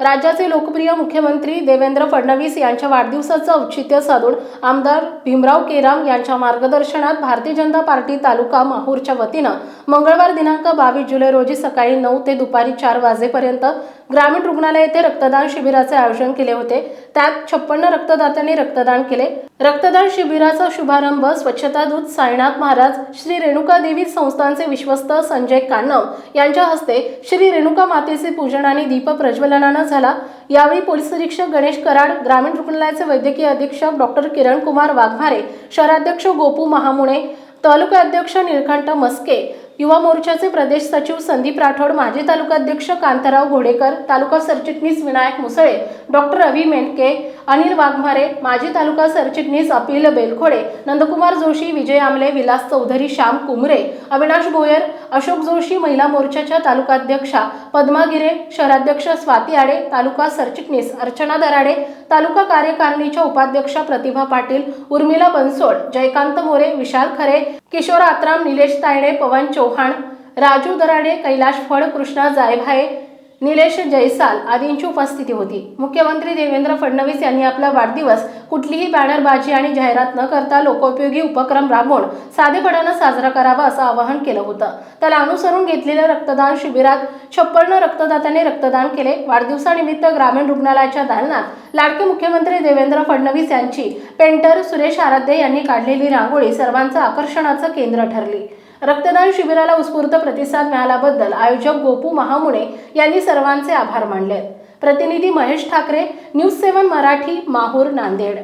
राज्याचे लोकप्रिय मुख्यमंत्री देवेंद्र फडणवीस यांच्या वाढदिवसाचं औचित्य साधून आमदार भीमराव केराम यांच्या मार्गदर्शनात भारतीय जनता पार्टी तालुका माहूरच्या वतीनं मंगळवार दिनांक बावीस जुलै रोजी सकाळी नऊ ते दुपारी चार वाजेपर्यंत ग्रामीण रुग्णालय येथे रक्तदान शिबिराचे आयोजन केले होते. त्यात छप्पन्न रक्तदात्यांनी रक्तदान केले. रक्तदान शिबिराचा शुभारंभ स्वच्छता दूत साईनाथ महाराज श्री रेणुका देवी संस्थानचे विश्वस्त संजय कान्नम यांच्या हस्ते श्री रेणुका मातेचे पूजन आणि दीप प्रज्वलनानं झाला. यावेळी पोलीस निरीक्षक गणेश कराड ग्रामीण रुग्णालयाचे वैद्यकीय अधीक्षक डॉक्टर किरण कुमार वाघमारे शहराध्यक्ष गोपू महामुणे तालुका अध्यक्ष निळकंठ मस्के युवा मोर्चाचे प्रदेश सचिव संदीप राठोड माजी तालुकाध्यक्ष कांताराव घोडेकर तालुका सरचिटणीस विनायक मुसळे डॉक्टर रवी मेंडके अनिल वाघमारे माजी तालुका सरचिटणीस अपिल बेलखोडे नंदकुमार जोशी विजय आमले विलास चौधरी श्याम कुमरे अविनाश भोयर अशोक जोशी महिला मोर्चाच्या तालुकाध्यक्षा पद्मा गिरे शहराध्यक्ष स्वाती आडे तालुका सरचिटणीस अर्चना दराडे तालुका कार्यकारिणीच्या उपाध्यक्षा प्रतिभा पाटील उर्मिला बनसोड जयकांत मोरे विशाल खरे किशोर आत्राम निलेश तायडे पवन चौहान राजू दराडे कैलाश फड कृष्णा जायभाये निलेश जयसाल आदींची उपस्थिती होती. मुख्यमंत्री देवेंद्र फडणवीस यांनी आपला वाढदिवस कुठलीही बॅनरबाजी आणि जाहिरात न करता लोकोपयोगी उपक्रम राबवून साधेपणानं साजरा करावा असं आवाहन केलं होतं. त्याला अनुसरून घेतलेल्या रक्तदान शिबिरात छप्पन्न रक्तदात्यांनी रक्तदान केले. वाढदिवसानिमित्त ग्रामीण रुग्णालयाच्या दालनात लाडके मुख्यमंत्री देवेंद्र फडणवीस यांची पेंटर सुरेश आराध्ये यांनी काढलेली रांगोळी सर्वांचं आकर्षणाचं केंद्र ठरली. रक्तदान शिबिराला उत्स्फूर्त प्रतिसाद मिळाल्याबद्दल आयोजक गोपू महामुळे यांनी सर्वांचे आभार मानले. प्रतिनिधी महेश ठाकरे न्यूज सेवन मराठी माहूर नांदेड.